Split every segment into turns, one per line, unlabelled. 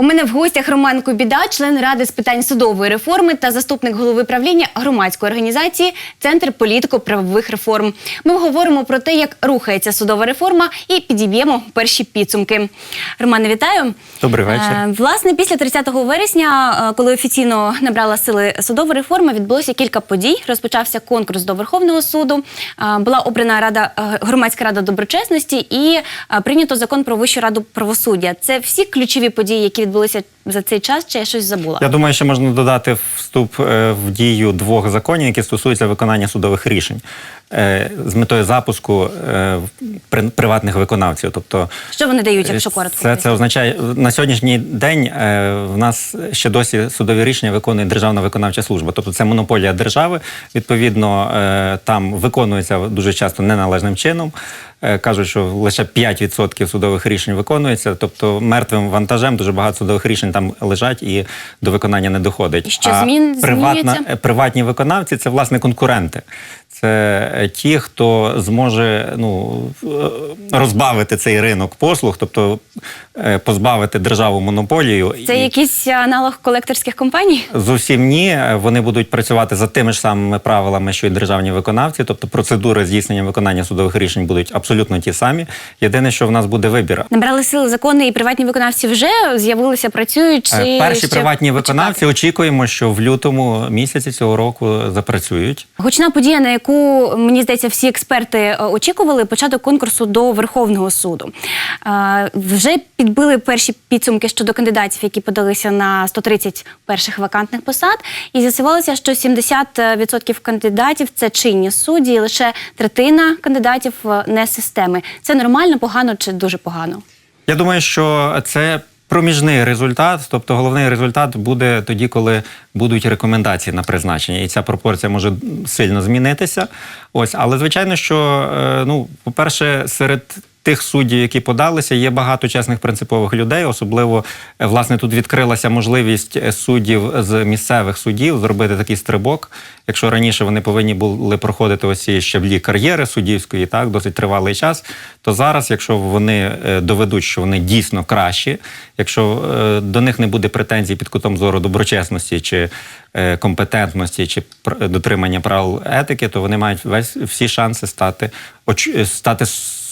У мене в гостях Роман Кубіда, член ради з питань судової реформи та заступник голови правління громадської організації Центр політико-правових реформ. Ми говоримо про те, як рухається судова реформа, і підіб'ємо перші підсумки. Романе, вітаю.
Добрий вечір.
Е, Власне, після 30 вересня, е, коли офіційно набрала сили судова реформа, відбулося кілька подій. Розпочався конкурс до Верховного суду. е, Була обрана рада громадська рада доброчесності і прийнято закон про вищу раду правосуддя. Це всі ключові події, які відбулися за цей час. Чи я щось забула?
Я думаю, що можна додати вступ е, в дію двох законів, які стосуються виконання судових рішень е, з метою запуску е, при- приватних виконавців. Тобто,
Що вони дають, якщо коротко?
це, це означає на сьогоднішній день в нас ще досі судові рішення виконує Державна виконавча служба. Тобто це монополія держави. Відповідно, там виконується дуже часто неналежним чином. Кажуть, що лише 5% судових рішень виконується, тобто мертвим вантажем дуже багато судових рішень там лежать і до виконання не доходить.
Що що, змін-
приватна, приватні виконавці це власне конкуренти. Це е, ті, хто зможе ну, е, розбавити цей ринок послуг, тобто е, позбавити державу монополію.
Це
І
якийсь аналог колекторських компаній?
Зовсім ні. Вони будуть працювати за тими ж самими правилами, що й державні виконавці. Тобто процедури здійснення виконання судових рішень будуть абсолютно ті самі. Єдине, що в нас буде вибір.
Набрали сили закони, і приватні виконавці вже з'явилися, працюють. Чи
Перші
ще
приватні виконавці очікуємо, що в лютому місяці цього року запрацюють.
Гучна подія, на яку мені здається, всі експерти е, очікували початок конкурсу до Верховного суду. Е, Вже підбили перші підсумки щодо кандидатів, які подалися на 130 перших вакантних посад, і з'ясувалося, що 70% кандидатів це чинні судді, і лише третина кандидатів е, не системи. Це нормально, погано чи дуже погано?
Я думаю, що це проміжний результат, тобто головний результат буде тоді, коли будуть рекомендації на призначення, і ця пропорція може сильно змінитися. Ось, але звичайно, що е, ну, по-перше, серед тих суддів, які подалися, є багато чесних принципових людей. Особливо е, власне тут відкрилася можливість е, суддів з місцевих судів зробити такий стрибок. Якщо раніше вони повинні були проходити ось ці щаблі кар'єри суддівської, так досить тривалий час, то зараз, якщо вони е, доведуть, що вони дійсно кращі, якщо до них не буде претензій під кутом зору доброчесності чи компетентності, чи дотримання правил етики, то вони мають весь всі шанси стати стати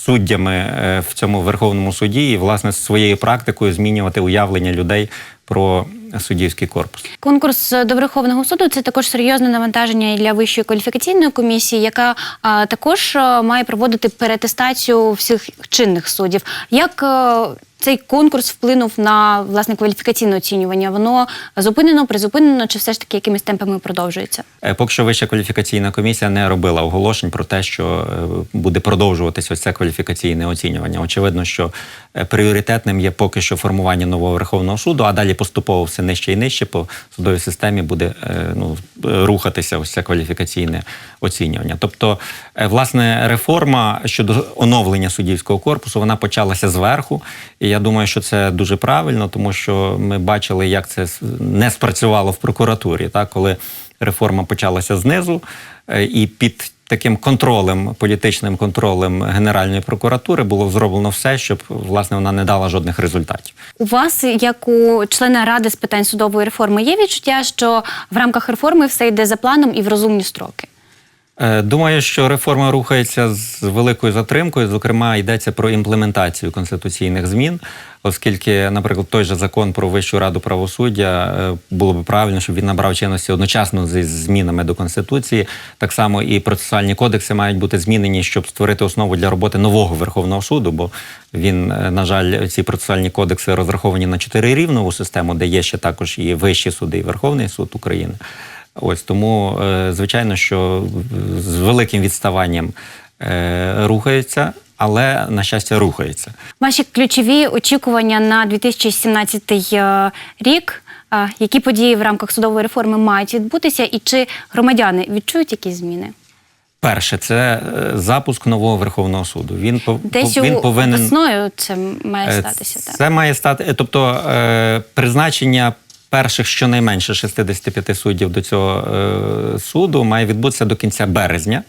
суддями е, в цьому верховному суді і власне своєю практикою змінювати уявлення людей про суддівський корпус.
Конкурс до Верховного суду це також серйозне навантаження для вищої кваліфікаційної комісії, яка а, також має проводити перетестацію всіх чинних суддів. Як а, цей конкурс вплинув на власне кваліфікаційне оцінювання? Воно зупинено, призупинено, чи все ж таки якимись темпами продовжується?
Е, Поки що Вища кваліфікаційна комісія не робила оголошень про те, що е, буде продовжуватись ось це кваліфікаційне оцінювання. Очевидно, що е, пріоритетним є поки що формування нового Верховного суду, а далі поступово все нижче і нижче по судовій системі буде ну, рухатися ось це кваліфікаційне оцінювання. Тобто, власне, реформа щодо оновлення суддівського корпусу вона почалася зверху. І я думаю, що це дуже правильно, тому що ми бачили, як це не спрацювало в прокуратурі, так коли реформа почалася знизу, е, і під таким контролем, політичним контролем Генеральної прокуратури було зроблено все, щоб власне вона не дала жодних результатів.
У вас, як у члена ради з питань судової реформи, є відчуття, що в рамках реформи все йде за планом і в розумні строки?
Е, Думаю, що реформа рухається з великою затримкою. Зокрема, йдеться про імплементацію конституційних змін, оскільки, наприклад, той же закон про Вищу раду правосуддя е, було б правильно, щоб він набрав чинності одночасно зі змінами до конституції. Так само і процесуальні кодекси мають бути змінені, щоб створити основу для роботи нового Верховного суду. Бо він, е, на жаль, ці процесуальні кодекси розраховані на чотирирівнову систему, де є ще також і вищі суди, і Верховний суд України. Ось тому, е, звичайно, що з великим відставанням е, рухається, але на щастя рухається.
Ваші ключові очікування на 2017 е, рік. Які події в рамках судової реформи мають відбутися, і чи громадяни відчують якісь зміни?
Перше, це запуск нового Верховного суду. Він пов-
Десь
він
у
повинен
весною це має статися. Так
Це має стати, тобто призначення перших щонайменше 65 суддів до цього е, суду має відбутися до кінця березня.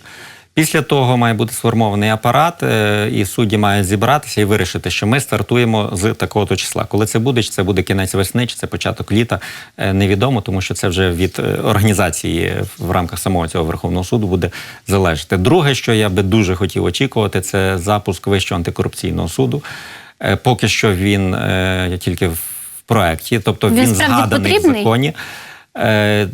Після того має бути сформований апарат, е, і судді мають зібратися і вирішити, що ми стартуємо з такого-то числа. Коли це буде, чи це буде кінець весни, чи це початок літа, е, невідомо, тому що це вже від е, організації в рамках самого цього Верховного суду буде залежати. Друге, що я би дуже хотів очікувати, це запуск Вищого антикорупційного суду. Поки що він тільки в проекті, тобто
Він
він, згаданий в законі. Е,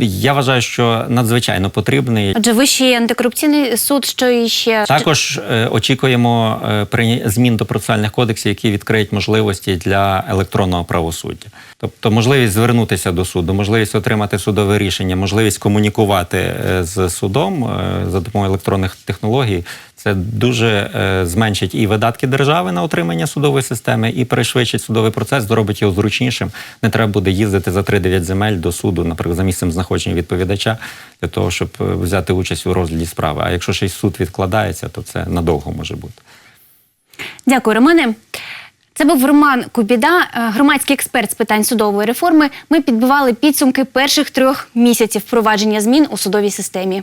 Я вважаю, що надзвичайно потрібний.
Отже, Вищий антикорупційний суд, що іще
Також е, очікуємо е, змін до процесуальних кодексів, які відкриють можливості для електронного правосуддя. Тобто можливість звернутися до суду, можливість отримати судове рішення, можливість комунікувати е, з судом е, за допомогою електронних технологій. Це дуже е, зменшить і видатки держави на отримання судової системи, і пришвидшить судовий процес, зробить його зручнішим. Не треба буде їздити за 3-9 земель до суду, наприклад, за місцем знаходження відповідача, для того, щоб е, взяти участь у розгляді справи. А якщо ще й суд відкладається, то це надовго може бути.
Дякую, Романе. Це був Роман Кубіда, е, громадський експерт з питань судової реформи. Ми підбивали підсумки перших трьох місяців впровадження змін у судовій системі.